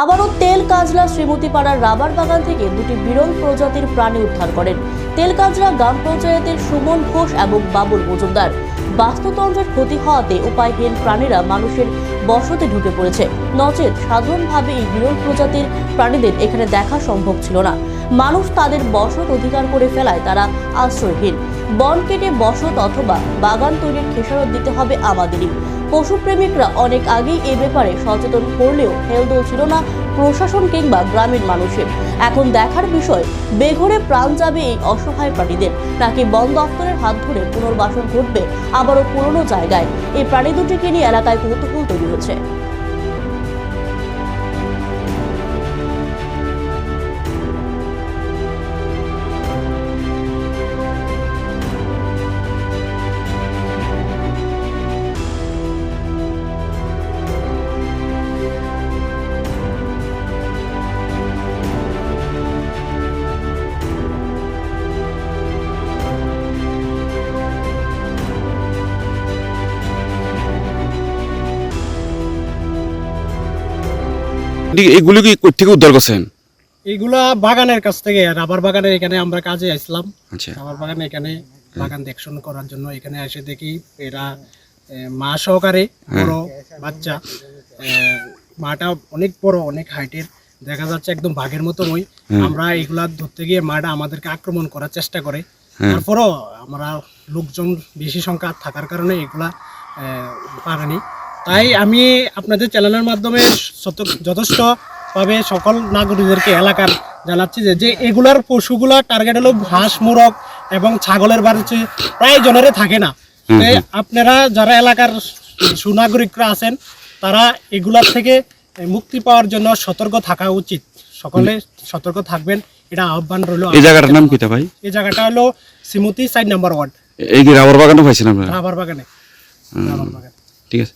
আবারও তেল কাজলা শ্রীমতীপাড়ার রাবার বাগান থেকে দুটি বিরল প্রজাতির প্রাণী উদ্ধার করেন। তেল কাজলা গ্রাম পঞ্চায়েতের সুমন ঘোষ এবং বাবুল মজুমদার। বাস্তুতন্ত্রের ক্ষতি হওয়াতে উপায়হীন প্রাণীরা মানুষের বসতে ঢুকে পড়েছে। নচেত সাধারণভাবে এই বিরল প্রজাতির প্রাণীদের এখানে দেখা সম্ভব ছিল না। মানুষ তাদের বসত অধিকার করে ফেলায় তারা আশ্রয়হীন। বন কেটে বসত অথবা বাগান তৈরির খেসারত দিতে হবে আমাদেরই। পশুপ্রেমিকরা অনেক আগেই এ ব্যাপারে সচেতন করলেও হেলদোল ছিল না প্রশাসন কিংবা গ্রামের মানুষের। এখন দেখার বিষয়, বেঘরে প্রাণ যাবে এই অসহায় প্রাণীদের। নাকি বন দপ্তরের হাত ধরে পুনর্বাসন ঘটবে আবারও পুরনো জায়গায়? এই প্রাণী দুটিকে নিয়ে এলাকায় কৌতূহল তৈরি হচ্ছে। এগুলি কি থেকে উদ্ধার করছেন? এইগুলা বাগানের কাছ থেকে রাবার বাগানের এখানে আমরা কাজে আসলাম। আচ্ছা। রাবার বাগানে এখানে বাগান দেখশন করার জন্য এখানে এসে দেখি এরা মা সহকারে বড় বাচ্চা। মাটা অনেক বড় অনেক হাইটের দেখা যাচ্ছে একদম বাঘের মতো ওই। আমরা এগুলা ধরতে গিয়ে মাটা আমাদেরকে আক্রমণ করার চেষ্টা করে। তারপরও আমরা লোকজন বেশি সংখ্যা থাকার কারণে এগুলা পারেনি। তাই আমি আপনাদের চ্যানেলের মাধ্যমে যথেষ্টভাবে সকল নাগরিকদেরকে এলাকার জানাচ্ছি যে যে এগুলার পশুগুলা টার্গেট হলো হাঁস মুরগ এবং ছাগলের বাড়িতে প্রায় জনেরে থাকে না। তাই আপনারা যারা এলাকার সুনাগরিকরা আছেন তারা এগুলার থেকে মুক্তি পাওয়ার জন্য সতর্ক থাকা উচিত। সকলে সতর্ক থাকবেন এটা আহ্বান রইল এই জায়গাটার নাম কিতা ভাই? এই জায়গাটা হলো সিমতি সাইড নাম্বার ওয়ান। এই রাবার বাগানে পাইছেন রাবার বাগানে। রাবার বাগান। ঠিক আছে।